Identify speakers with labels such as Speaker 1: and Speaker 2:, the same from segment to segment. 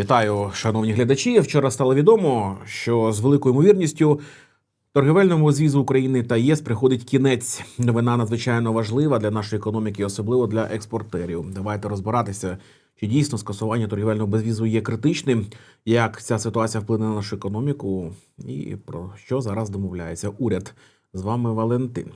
Speaker 1: Вітаю, шановні глядачі. Вчора стало відомо, що з великою ймовірністю торгівельному звізу України та ЄС приходить кінець. Новина надзвичайно важлива для нашої економіки, особливо для експортерів. Давайте розбиратися, чи дійсно скасування торгівельного безвізу є критичним, як ця ситуація вплине на нашу економіку, і про що зараз домовляється уряд. З вами Валентин.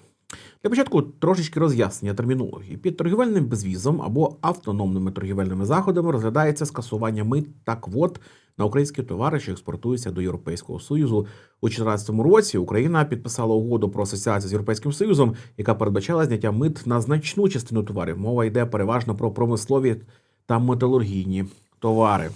Speaker 1: Для початку трошечки роз'яснення термінології. Під торгівельним безвізом або автономними торгівельними заходами розглядається скасування мит та квот на українські товари, що експортуються до Європейського Союзу. У 2014 році Україна підписала угоду про асоціацію з Європейським Союзом, яка передбачала зняття мит на значну частину товарів. Мова йде переважно про промислові та металургійні товари.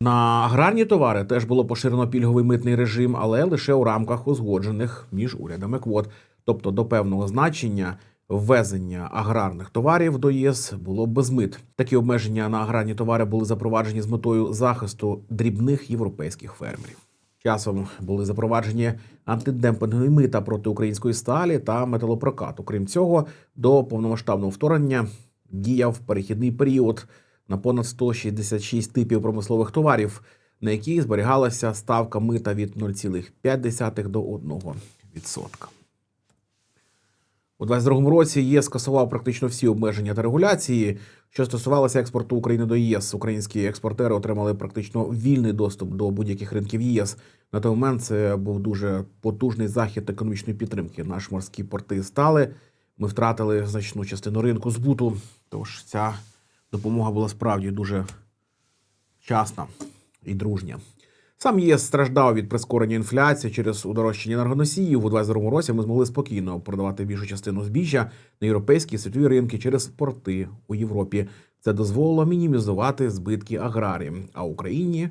Speaker 1: На аграрні товари теж було поширено пільговий митний режим, але лише у рамках узгоджених між урядами квот. Тобто до певного значення ввезення аграрних товарів до ЄС було без мит. Такі обмеження на аграрні товари були запроваджені з метою захисту дрібних європейських фермерів. Часом були запроваджені антидемпингові мита проти української сталі та металопрокату. Крім цього, до повномасштабного вторгнення діяв перехідний період на понад 166 типів промислових товарів, на які зберігалася ставка мита від 0,5 до 1%. У 2022 році ЄС скасував практично всі обмеження та регуляції, що стосувалося експорту України до ЄС. Українські експортери отримали практично вільний доступ до будь-яких ринків ЄС. На той момент це був дуже потужний захід економічної підтримки. Наші морські порти стали. Ми втратили значну частину ринку збуту. Тож ця допомога була справді дуже вчасна і дружня. Сам ЄС страждав від прискорення інфляції через удорожчання енергоносіїв. У 2022 році ми змогли спокійно продавати більшу частину збіжжя на європейські і світові ринки через порти у Європі. Це дозволило мінімізувати збитки аграрії, а Україні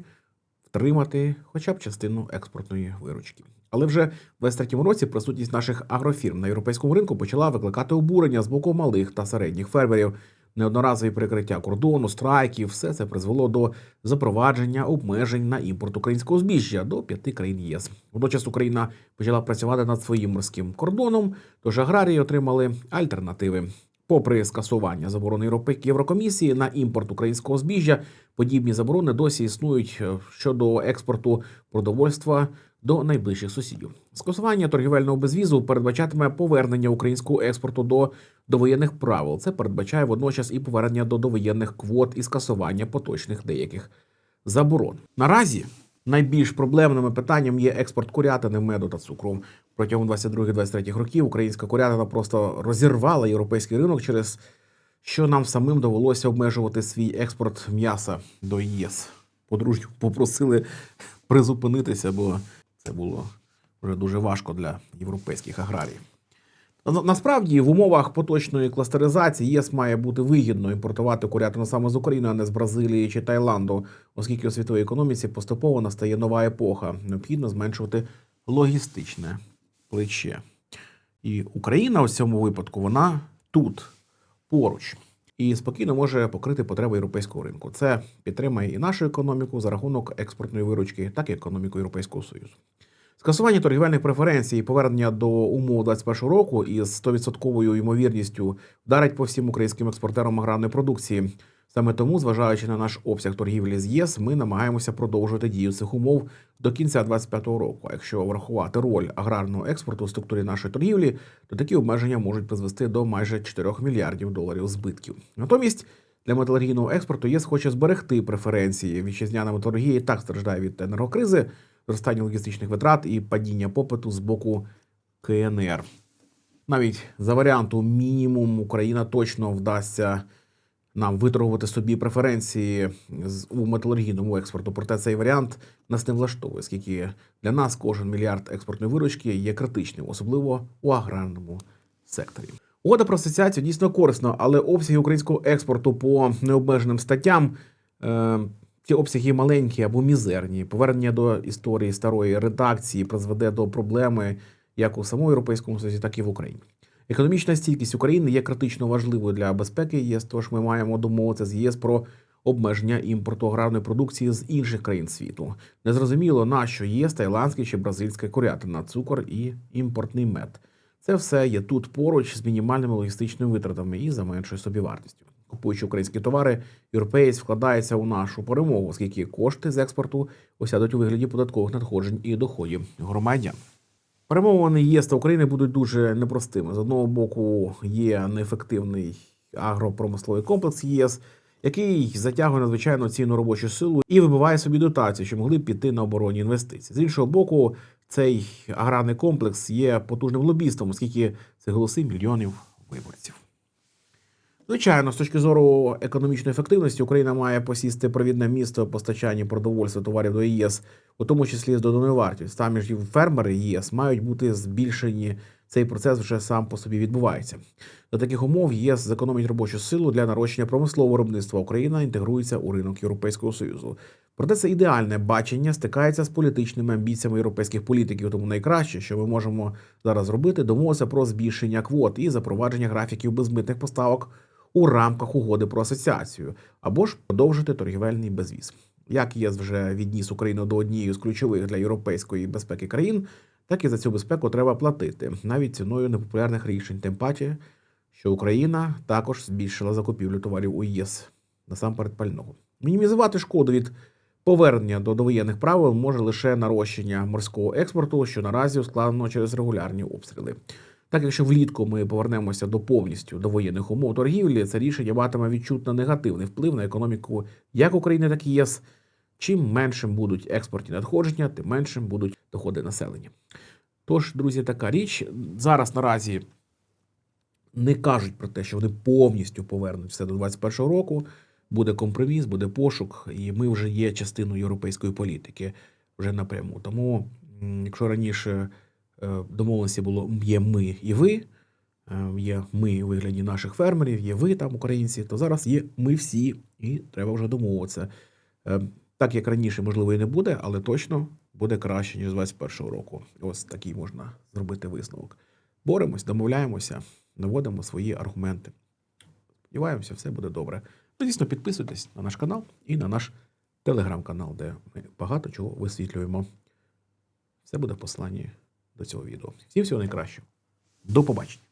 Speaker 1: втримати хоча б частину експортної виручки. Але вже в 23 році присутність наших агрофірм на європейському ринку почала викликати обурення з боку малих та середніх фермерів. Неодноразові прикриття кордону, страйків, все це призвело до запровадження обмежень на імпорт українського збіжжя до п'яти країн ЄС. Водночас Україна почала працювати над своїм морським кордоном, тож аграрії отримали альтернативи. Попри скасування заборони Єврокомісії на імпорт українського збіжжя, подібні заборони досі існують е, щодо експорту продовольства до найближчих сусідів. Скасування торгівельного безвізу передбачатиме повернення українського експорту до довоєнних правил. Це передбачає водночас і повернення до довоєнних квот і скасування поточних деяких заборон. Наразі найбільш проблемними питанням є експорт курятини, меду та цукру. Протягом 22-23 років українська курятина просто розірвала європейський ринок через що нам самим довелося обмежувати свій експорт м'яса до ЄС. Подружню попросили призупинитися, бо це було вже дуже важко для європейських аграріїв. Насправді, в умовах поточної кластеризації ЄС має бути вигідно імпортувати курятину саме з України, а не з Бразилії чи Таїланду, оскільки у світовій економіці поступово настає нова епоха. Необхідно зменшувати логістичне плече. І Україна у цьому випадку вона тут, поруч, і спокійно може покрити потреби європейського ринку. Це підтримає і нашу економіку за рахунок експортної виручки, так і економіку Європейського Союзу. Скасування торгівельних преференцій і повернення до умов 2021 року із 100% ймовірністю вдарить по всім українським експортерам аграрної продукції. Саме тому, зважаючи на наш обсяг торгівлі з ЄС, ми намагаємося продовжувати дію цих умов до кінця 2025 року. А якщо врахувати роль аграрного експорту у структурі нашої торгівлі, то такі обмеження можуть призвести до майже 4 мільярдів доларів збитків. Натомість для металургійного експорту ЄС хоче зберегти преференції. Вітчизняна металургія і так страждає від енергокризи, зростання логістичних витрат і падіння попиту з боку КНР. Навіть за варіанту мінімум Україна точно вдасться нам виторгувати собі преференції у металургійному експорту. Проте цей варіант нас не влаштовує, оскільки для нас кожен мільярд експортної виручки є критичним, особливо у аграрному секторі. Угода про асоціацію дійсно корисна, але обсяги українського експорту по необмеженим статтям. Е- ці обсяги маленькі або мізерні. Повернення до історії старої редакції призведе до проблеми як у самому Європейському Союзі, так і в Україні. Економічна стійкість України є критично важливою для безпеки ЄС, тож ми маємо домовитися з ЄС про обмеження імпорту аграрної продукції з інших країн світу. Незрозуміло, на що є тайландський чи бразильська курятина, цукор і імпортний мед. Це все є тут поруч з мінімальними логістичними витратами і за меншою собівартістю. Купуючи українські товари, європеєць вкладається у нашу перемогу, оскільки кошти з експорту осядуть у вигляді податкових надходжень і доходів громадян. Перемовини ЄС та України будуть дуже непростими. З одного боку, є неефективний агропромисловий комплекс ЄС, який затягує надзвичайно цінну робочу силу і вибиває собі дотації, що могли б піти на оборонні інвестиції. З іншого боку, цей аграрний комплекс є потужним лобістом, оскільки це голоси мільйонів виборців. Звичайно, з точки зору економічної ефективності, Україна має посісти провідне місто в постачанні продовольства товарів до ЄС, у тому числі з доданою вартістю. Самі ж фермери ЄС мають бути збільшені. Цей процес вже сам по собі відбувається. За таких умов ЄС зекономить робочу силу для нарощення промислового виробництва. Україна інтегрується у ринок Європейського союзу. Проте це ідеальне бачення стикається з політичними амбіціями європейських політиків. Тому найкраще, що ми можемо зараз зробити, домовитися про збільшення квот і запровадження графіків безмитних поставок у рамках угоди про асоціацію, або ж продовжити торгівельний безвіз. Як ЄС вже відніс Україну до однієї з ключових для європейської безпеки країн, так і за цю безпеку треба платити навіть ціною непопулярних рішень. Тим паче, що Україна також збільшила закупівлю товарів у ЄС насамперед пального. Мінімізувати шкоду від повернення до довоєнних правил може лише нарощення морського експорту, що наразі ускладнено через регулярні обстріли. Так, якщо влітку ми повернемося до повністю до воєнних умов торгівлі, це рішення матиме відчутно негативний вплив на економіку як України, так і ЄС. Чим меншим будуть експортні надходження, тим меншим будуть доходи населення. Тож, друзі, така річ зараз наразі не кажуть про те, що вони повністю повернуть все до 2021 року. Буде компроміс, буде пошук, і ми вже є частиною європейської політики вже напряму. Тому, якщо раніше домовленості було є ми і ви, е, є ми у вигляді наших фермерів, є ви там, українці, то зараз є ми всі, і треба вже домовитися. Е, Так як раніше, можливо, і не буде, але точно буде краще, ніж з 21-го року. Ось такий можна зробити висновок. Боремось, домовляємося, наводимо свої аргументи. Сподіваємося, все буде добре. Ну, дійсно, підписуйтесь на наш канал і на наш телеграм-канал, де ми багато чого висвітлюємо. Все буде в посланні до цього відео. Всім всього найкращого. До побачення.